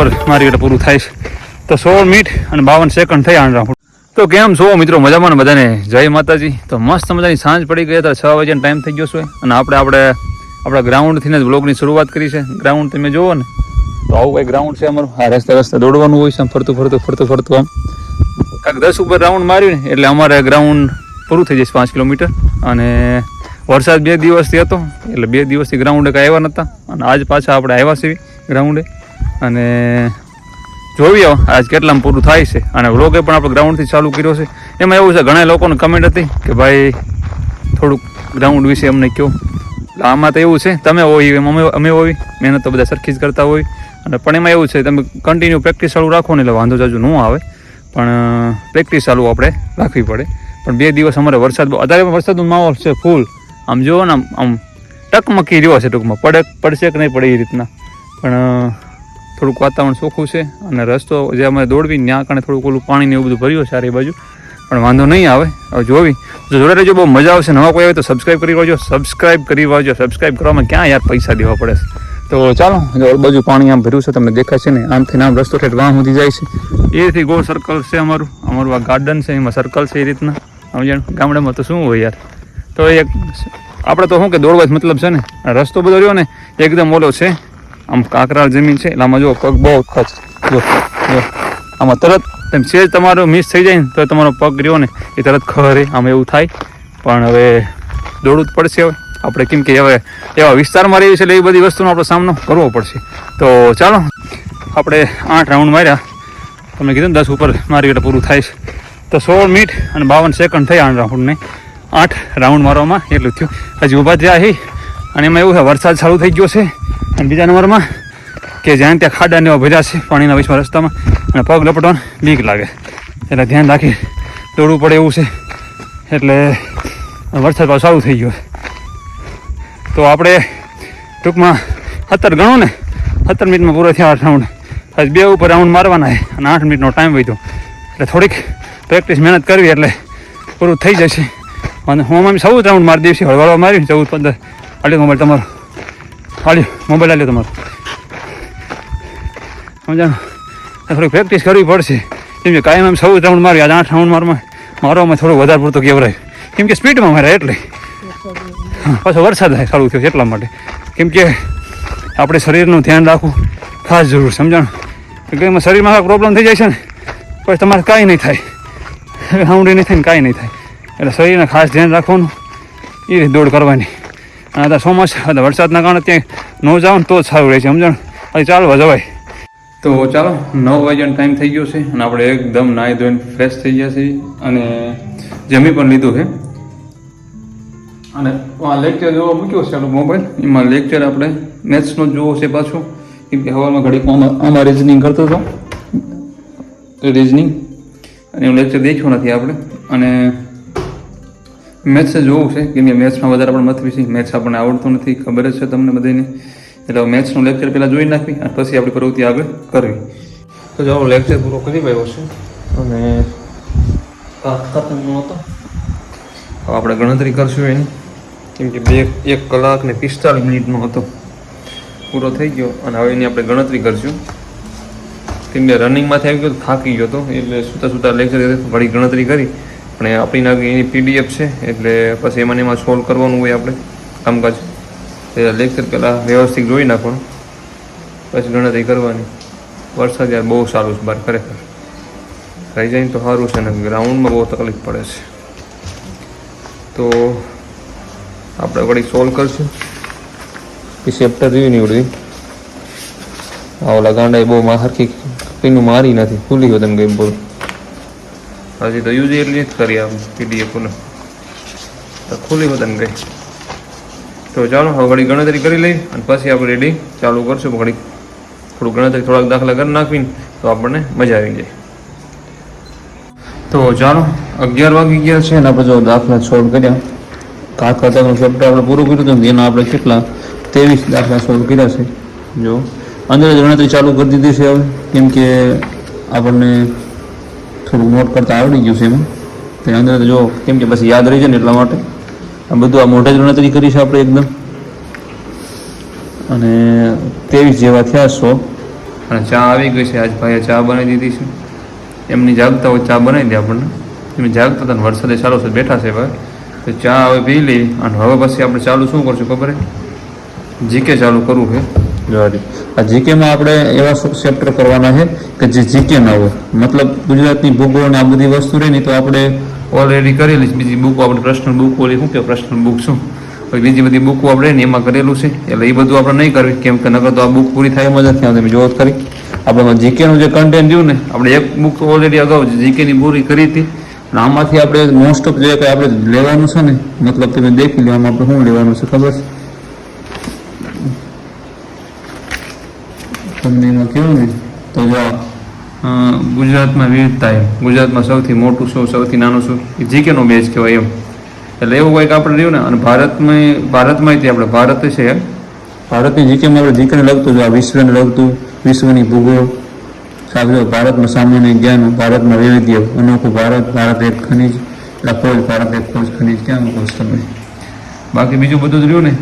ઉપર માર્કેટ પૂરું થાય છે. તો સોળ મિનિટ અને બાવન સેકન્ડ થઈ આણરા તો કેમ છો મિત્રો? મજામાં ને બધાને? જય માતાજી. તો મસ્ત મજાની સાંજ પડી ગઈ. હતા છ વાગ્યાનો ટાઈમ થઈ ગયો છે. અને આપણે આપણે આપણા ગ્રાઉન્ડથી જ બ્લોગની શરૂઆત કરી છે. ગ્રાઉન્ડ તમે જુઓ ને, તો આવું કંઈ ગ્રાઉન્ડ છે અમારું. આ રસ્તે રસ્તે દોડવાનું હોય છે. ફરતું ફરતું ફરતું ફરતું આમ. કાંક દસ ઉપર રાઉન્ડ માર્યું ને, એટલે અમારે ગ્રાઉન્ડ પૂરું થઈ જશે પાંચ કિલોમીટર. અને વરસાદ બે દિવસથી હતો, એટલે બે દિવસથી ગ્રાઉન્ડે કાંઈ આવ્યા નહોતા. અને આજ પાછા આપણે આવ્યા છીએ ગ્રાઉન્ડે અને જોઈએ આજ કેટલામાં પૂરું થાય છે. અને વ્લોગે પણ આપણે ગ્રાઉન્ડથી ચાલુ કર્યો છે. એમાં એવું છે, ઘણા લોકોને કમેન્ટ હતી કે ભાઈ, થોડુંક ગ્રાઉન્ડ વિશે અમને કહો. આમાં તો એવું છે, તમે હોય અમે અમે હોય, મહેનત તો બધા સરખી જ કરતા હોય. અને પણ એમાં એવું છે, તમે કન્ટિન્યુ પ્રેક્ટિસ ચાલુ રાખો ને એટલે વાંધો જાજુ ન આવે. પણ પ્રેક્ટિસ ચાલુ આપણે રાખવી પડે. પણ બે દિવસ અમારે વરસાદ અત્યારે વરસાદનો માહોલ છે ફૂલ આમ જુઓ ને, આમ આમ ટકમકી રહ્યો છે ટૂંકમાં. પડે પડશે કે નહીં પડે એ રીતના. પણ થોડુંક વાતાવરણ ચોખ્ખું છે અને રસ્તો જે અમે દોડવી ત્યાં કારણે થોડુંક ઓલું પાણી ને એવું બધું ભર્યું છે સારી બાજુ. પણ વાંધો નહીં આવે, હવે જોવી. જો જોડે રહેજો, બહુ મજા આવશે. નવા કોઈ આવે તો સબસ્ક્રાઈબ કરી વાજો સબસ્ક્રાઈબ કરી વાજો સબસ્ક્રાઈબ કરવામાં ક્યાં યાર પૈસા દેવા પડે તો ચાલો, જો બાજુ પાણી આમ ભર્યું છે, તમને દેખાય છે ને, આમથી આમ રસ્તો ઠેઠ વાં સુધી જાય છે. એથી ગોળ સર્કલ છે અમારું. અમારું આ ગાર્ડન છે, એમાં સર્કલ છે એ રીતના. સમજણ ગામડામાં તો શું હોય યાર? તો એક, આપણે તો શું કે દોડવા મતલબ છે ને, રસ્તો બધો રહ્યો ને, એકદમ ઓલો છે. આમ કાંકરાળ જમીન છે, એટલે આમાં જો પગ બહુ ખર્ચ જો જો. આમાં તરત તેમ સેજ તમારો મિસ થઈ જાય ને, તો તમારો પગ રહ્યો ને, એ તરત ખરે. આમ એવું થાય. પણ હવે દોડવું જ પડશે હવે. આપણે કેમ કે હવે એવા વિસ્તારમાં રહીએ છીએ એટલે એ બધી વસ્તુનો આપણે સામનો કરવો પડશે. તો ચાલો, આપણે આઠ રાઉન્ડ માર્યા. તમે કીધું ને, દસ ઉપર મારી એટલે પૂરું થાય છે. તો સોળ મિનિટ અને બાવન સેકન્ડ થઈ આઠ રાઉન્ડને આઠ રાઉન્ડ મારવામાં એટલું થયું. હજી ઊભા થયા છે અને એમાં એવું છે, વરસાદ ચાલુ થઈ ગયો છે. અને બીજા નંબરમાં કે જ્યાં ત્યાં ખાડા ને એવા ભર્યા છે, પાણીના વચમાં રસ્તામાં, અને પગ લપટવાનું બીક લાગે. એટલે ધ્યાન રાખી દોડવું પડે એવું છે. એટલે વરસાદ પાછો સારું થઈ ગયો. તો આપણે ટૂંકમાં સત્તર ગણો ને, સત્તર મિનિટમાં પૂરો થયા આઠ રાઉન્ડ પછી બે ઉપર રાઉન્ડ મારવાના છે, અને આઠ મિનિટનો ટાઈમ વધ્યો. એટલે થોડીક પ્રેક્ટિસ મહેનત કરવી એટલે પૂરું થઈ જશે. અને હું અમે સૌ રાઉન્ડ મારી દઈશું હળવાળવા મારી, ચૌદ પંદર. આટલી મોબાઈલ તમારો. આલ્યો મોબાઈલ આલ્યો તમારો. સમજાણ? થોડીક પ્રેક્ટિસ કરવી પડશે. કેમ કે કાયમ એમ સૌ રાઉન્ડ મારી આજે આઠ રાઉન્ડ મારમાં મારવામાં થોડું વધારે પૂરતું કેવરાય. કેમ કે સ્પીડમાં મારે એટલે. પાછો વરસાદ થાય ચાલુ થયો એટલા માટે. કેમ કે આપણે શરીરનું ધ્યાન રાખવું ખાસ જરૂર, સમજાણ? કે એમાં શરીરમાં પ્રોબ્લેમ થઈ જાય છે ને, પછી તમારે કાંઈ નહીં થાય. રાઉન્ડ નહીં થાય ને કાંઈ નહીં થાય. એટલે શરીરને ખાસ ધ્યાન રાખવાનું, એ રીતે દોડ કરવાની. અને ચોમાસા એટલે વરસાદના કારણે ત્યાં ન ને તો સારું રહે છે સમજણ અહીં ચાલવા જવાય. તો ચાલો, નવ વાગ્યાનો ટાઈમ થઈ ગયો છે અને આપણે એકદમ નાહી ધોઈને ફ્રેશ થઈ ગયા છીએ અને જમી પણ લીધું છે. અને આ લેક્ચર જોવા મૂક્યો છે આપણો મોબાઈલ એમાં લેક્ચર આપણે મેથ્સનો જોવો છે પાછો. કેમ કે હવામાં ઘડીક આમાં રિઝનિંગ કરતો હતો. રિઝનિંગ અને એવું લેક્ચર દેખ્યો નથી આપણે. અને મેથ્સ જોવું છે. કેમ કે મેથ્સમાં વધારે પણ મથવી છે. મેથ્સ આપણને આવડતું નથી ખબર જ છે તમને બધાને. એટલે મેથ્સનું લેક્ચર પહેલાં જોઈ નાખવી અને પછી આપણી પ્રવૃત્તિ આગળ કરવી. તો જો લેક્ચર પૂરો કરી ગયો છે. અને ખતમનો હતો. હવે આપણે ગણતરી કરશું એની. કેમ કે બે એક કલાક ને પિસ્તાળીસ મિનિટનો હતો. પૂરો થઈ ગયો. અને હવે એની આપણે ગણતરી કરશું. કેમ કે રનિંગમાંથી આવી ગયો થાકી ગયો હતો. એટલે સુતા સુતા લેક્ચર વળી ગણતરી કરી. પણ આપણી નાખી એની પીડીએફ છે, એટલે પછી એમાં એમાં સોલ્વ કરવાનું હોય આપણે કામકાજ. લેક્ચર પહેલાં વ્યવસ્થિત જોઈ નાખવાનું. પછી ગણતરી કરવાની. વરસાદ યાર બહુ સારું છે બહાર ખરેખર. રહી જાય તો સારું છે ને ગ્રાઉન્ડમાં બહુ તકલીફ પડે છે. તો આપણે વળી સોલ્વ કરશું. એ ચેપ્ટર રહ્યું ઉડવી આ ઓલા ગાંડા બહુ માહરખી કઈનું મારી નથી. ખુલ્લી હોય તેમ ગઈ બોલ. હજી તો યુઝ એટલી જ કરી આમ પીડીએફને તો ખુલ્લી બધાને ગઈ તો ચાલો, હવે ઘડી ગણતરી કરી લઈ અને પછી આપણે રેડી ચાલુ કરશું. ઘડી થોડું ગણતરી થોડાક દાખલા કરી નાખવીને તો આપણને મજા આવી જાય. તો ચાલો, અગિયાર વાગી ગયા છે અને આપણે જો દાખલા સોલ્વ કર્યા. કાક ખાતાનું ચેપ્ટર આપણે પૂરું કર્યું હતું એના આપણે કેટલા? ત્રેવીસ દાખલા સોલ્વ કર્યા છે. જો, અંદર ગણતરી ચાલુ કરી દીધી છે હવે. કેમ કે આપણને થોડુંક નોટ કરતાં આવડી ગયું છે એમાં. તે અંદર જો કેમ કે પછી યાદ રહી જાય ને એટલા માટે. આ બધું આ મોઢે જ ગણતરી કરી આપણે એકદમ. અને ત્રેવીસ જેવા થયા સો. અને ચા આવી ગઈ છે. આજ ભાઈએ ચા બનાવી દીધી છે. એમની જાગતા હોય ચા બનાવી દે આપણને. એમની જાગતા હતા વરસાદે સારો છે બેઠા છે ભાઈ. તો ચા હવે પી લઈ અને હવે પછી આપણે ચાલુ શું કરશું ખબર જીકે ચાલુ કરવું છે. જોવાથી આ જીકેમાં આપણે એવા ચેપ્ટર કરવાના છે કે જે જીકે ના હોય. મતલબ ગુજરાતની ભૂગોળ ને આ બધી વસ્તુ રહી ને તો આપણે ઓલરેડી કરેલી બીજી બુકો આપણે પ્રશ્ન બુક ઓલી શું કે પ્રશ્ન બુક શું? બીજી બધી બુકો આપણે ને એમાં કરેલું છે. એટલે એ બધું આપણે નહીં કરવી. કેમ કે નકર તો આ બુક પૂરી થાય મજા નથી. આવતી જોત કરી આપણે જીકેનું જે કન્ટેન્ટ રહ્યું ને, આપણે એક બુક ઓલરેડી અગાઉ જીકેની પૂરી કરી હતી. અને આમાંથી આપણે મોસ્ટ ઓફ જે કંઈ આપણે લેવાનું છે ને, મતલબ તમે દેખી લો, આમાં આપણે શું લેવાનું છે ખબર છે? તમને એમાં કેવું ને તો જો ગુજરાતમાં વિવિધતા એમ ગુજરાતમાં સૌથી મોટું શું સૌથી નાનું શું? એ જીકેનો બેઝ કહેવાય એમ. એટલે એવું કંઈક આપણે રહ્યું ને અને ભારતમાં ભારતમાં આપણે ભારત છે. એમ ભારતની જીકેમાં આપણે જીકેને લગતું જો આ વિશ્વને લગતું વિશ્વની ભૂગોળ. સાંભળ્યો ભારતમાં સામાન્ય જ્ઞાન ભારતમાં વૈવિધ્ય અનોખું ભારત ભારત એક ખનિજ એટલે ખોજ ભારત એક ખોજ ખનિજ ક્યાં છો તમે? બાકી બીજું બધું જ રહ્યું ને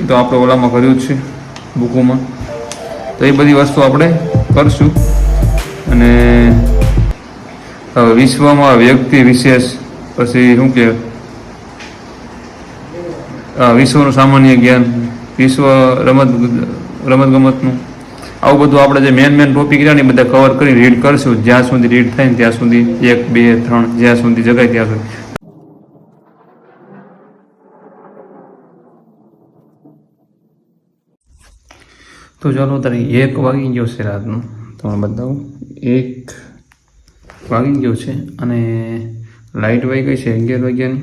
એ તો આપણે ઓલામાં કર્યું જ છે બુકોમાં. તો એ બધી વસ્તુ આપણે કરશું. અને વિશ્વમાં વ્યક્તિ વિશેષ પછી શું કે વિશ્વનું સામાન્ય જ્ઞાન, વિશ્વ રમત રમતગમતનું આવું બધું આપણે જે મેન મેન ટોપિક રહ્યા ને એ બધા કવર કરી રીડ કરશું. જ્યાં સુધી રીડ થાય ને ત્યાં સુધી એક, બે, ત્રણ, જ્યાં સુધી જગાય ત્યાં સુધી. તો ચાલો તારે એક વાગી ગયો છે રાતનો તમને બતાવું એક વાગી ગયો છે અને લાઇટ વાગી ગઈ છે અગિયાર વાગ્યાની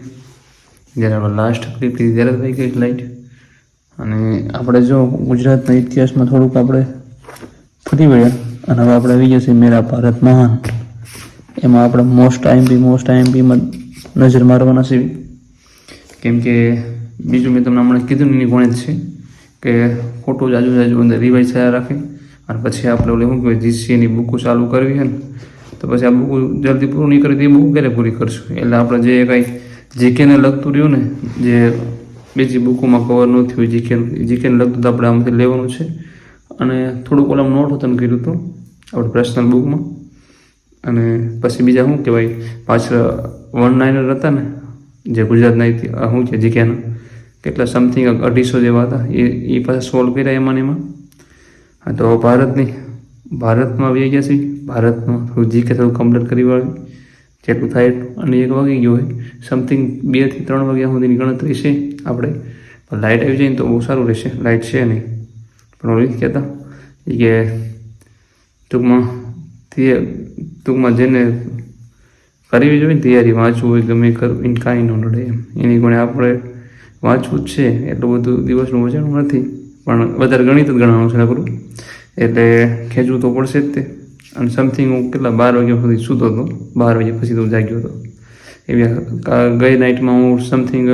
જ્યારે આપણે લાસ્ટ ક્લિપ લીધી ત્યારે જ વાગી ગઈ લાઇટ અને આપણે જો ગુજરાતના ઇતિહાસમાં થોડુંક આપણે ફરી વળ્યા અને હવે આપણે આવી ગયા છીએ મેરા ભારત મહાન એમાં આપણે મોસ્ટ આઈએમપી મોસ્ટ આઈએમપીમાં નજર મારવાના છે કેમ કે બીજું મેં તમને હમણાં કીધું નહીં એની ગણિત છે કે ખોટું જ આજુ અંદર રિવાઇઝ થયા રાખે. અને પછી આપણે ઓલે શું કહેવાય જીસીએની બુકો ચાલુ કરવી હે ને, તો પછી આ બુકો જલ્દી પૂરું નહીં કરી એ બુક ક્યારે પૂરી કરશું? એટલે આપણે જે કાંઈ જીકેને લગતું રહ્યું ને, જે બીજી બુકોમાં કવર ન થયું જીકે જીકેને લગતું તો આપણે આમાંથી લેવાનું છે. અને થોડુંક ઓલામ નોટ હતું કર્યું હતું, આપણે પર્સનલ બુકમાં અને પછી બીજા શું કહેવાય, પાછળ વન નાઇનર હતા ને, જે ગુજરાતના શું છે જીકેના કેટલા સમથિંગ અઢીસો જેવા હતા. એ એ પાછા સોલ્વ કર્યા એમાં એમાં. હા, તો ભારતની, ભારતમાં આવી ગયા છે. ભારતમાં થોડું જીકે થોડું કમ્પ્લીટ કરી વાળી જેટલું થાય અને એક વાગી ગયો હોય. સમથિંગ બેથી ત્રણ વાગ્યા સુધીની ગણતરી છે આપણે. પણ લાઇટ આવી જાય ને તો બહુ સારું રહેશે. લાઇટ છે નહીં. પણ ઓલી કહેતા? કે ટૂંકમાં તે, ટૂંકમાં જેને કરવી જોઈએ તૈયારી વાંચવું હોય ગમે કરવું ઇન કાંઈ ન નડે એમ. એની ગુણે આપણે વાંચવું જ છે, એટલું બધું દિવસનું વચન નથી, પણ વધારે ગણિત જ ગણવાનું છે ખરું એટલે ખેંચવું તો પડશે જ તે. અને સમથિંગ હું કેટલા બાર વાગ્યા સુધી સૂતો હતો, બાર વાગ્યા પછી તો જાગ્યો હતો. એવી ગઈ નાઇટમાં હું સમથિંગ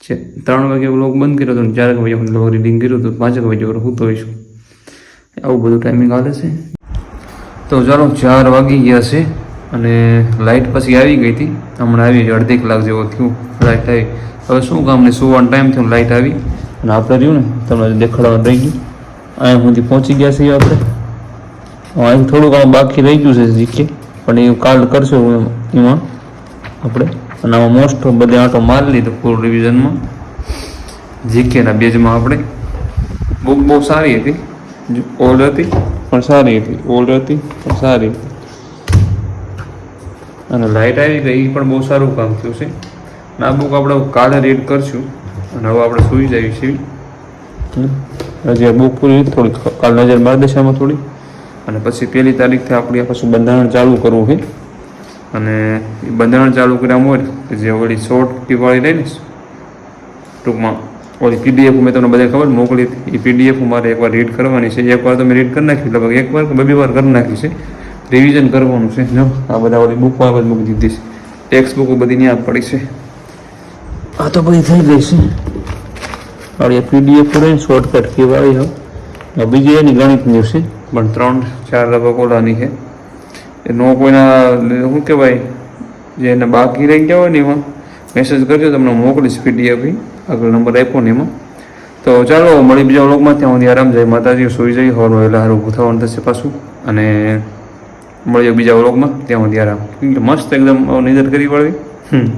છે, ત્રણ વાગે વ્લોગ બંધ કર્યો હતો ચાર વાગ્યા સુધી વ્લોગ રીડિંગ કર્યું હતું પાંચેક વાગે હું તો હોઈશું. આવું બધું ટાઈમિંગ હાલે છે. તો ચાલો, ચાર વાગી ગયા છે અને લાઇટ પછી આવી ગઈ હતી. હમણાં આવી અડધી કલાક જેવો થયું. લાઇટ આવી હવે શું કામ ને સુવાનો ટાઈમ થયો લાઇટ આવી? અને આપણે રહ્યું ને તમને દેખાડવાનું રહી ગયું. અહીંયા સુધી પહોંચી ગયા છીએ આપણે. અહીં થોડું કામ બાકી રહી ગયું છે જીકે પણ એ કાલ કરશું એમાં આપણે. અને આમાં મોસ્ટ બધે આંટો મારી લીધો ફૂલ રિવિઝનમાં જીકેના બેજમાં આપણે. બુક બહુ સારી હતી. ઓલ્ડ હતી. પણ સારી હતી ઓલ્ડ હતી પણ સારી હતી. અને લાઇટ આવી ગઈ એ પણ બહુ સારું કામ થયું છે. આ બુક આપણે કાલે રીડ કરશું અને હવે આપણે સુઈ જઈએ છીએ. હજી આ બુક પૂરી થોડી કાલ નજર માર્ગદર્શનમાં થોડી. અને પછી પહેલી તારીખથી આપણે પાછું બંધારણ ચાલુ કરવું છે. અને એ બંધારણ ચાલુ કર્યા હોય જે ઓલી શોર્ટ ટીવાળી રહી ને, ટૂંકમાં ઓલી પીડીએફ મેં તમને બધા ખબર મોકલી એ પીડીએફ મારે એકવાર રીડ કરવાની છે. એકવાર તો મેં રીડ કરી નાખી લગભગ એકવાર કે બે વાર કરી નાખી છે. રિવિઝન કરવાનું છે. જો, આ બધા ઓલી બુકમાં બધી મૂકી દીધી છે. ટેક્સ્ટ બુકો બધી ત્યાં પડી છે. આ તો પછી થઈ ગઈ છે. હવે પીડીએફ રહી શોર્ટકટ કહેવાય હવે. બીજી એની ગણિતની છે. પણ ત્રણ ચાર લગભગ ઓલાની છે. એ નો કોઈના શું કહેવાય જે એને બાકી રહી ગયા હોય ને એમાં મેસેજ કરજો તમને મોકલીશ પીડીએફ આગળ નંબર આપ્યો ને એમાં. તો ચાલો મળી બીજા વ્લોગમાં ત્યાં સુધી આરામ જાય. માતાજી સુઈ જઈ હોવાનું એટલે સારું થવાનું થશે પાછું. અને મળીએ બીજા વ્લોગમાં ત્યાં સુધી આરામ. કે મસ્ત એકદમ નિદર કરી વળવી હમ.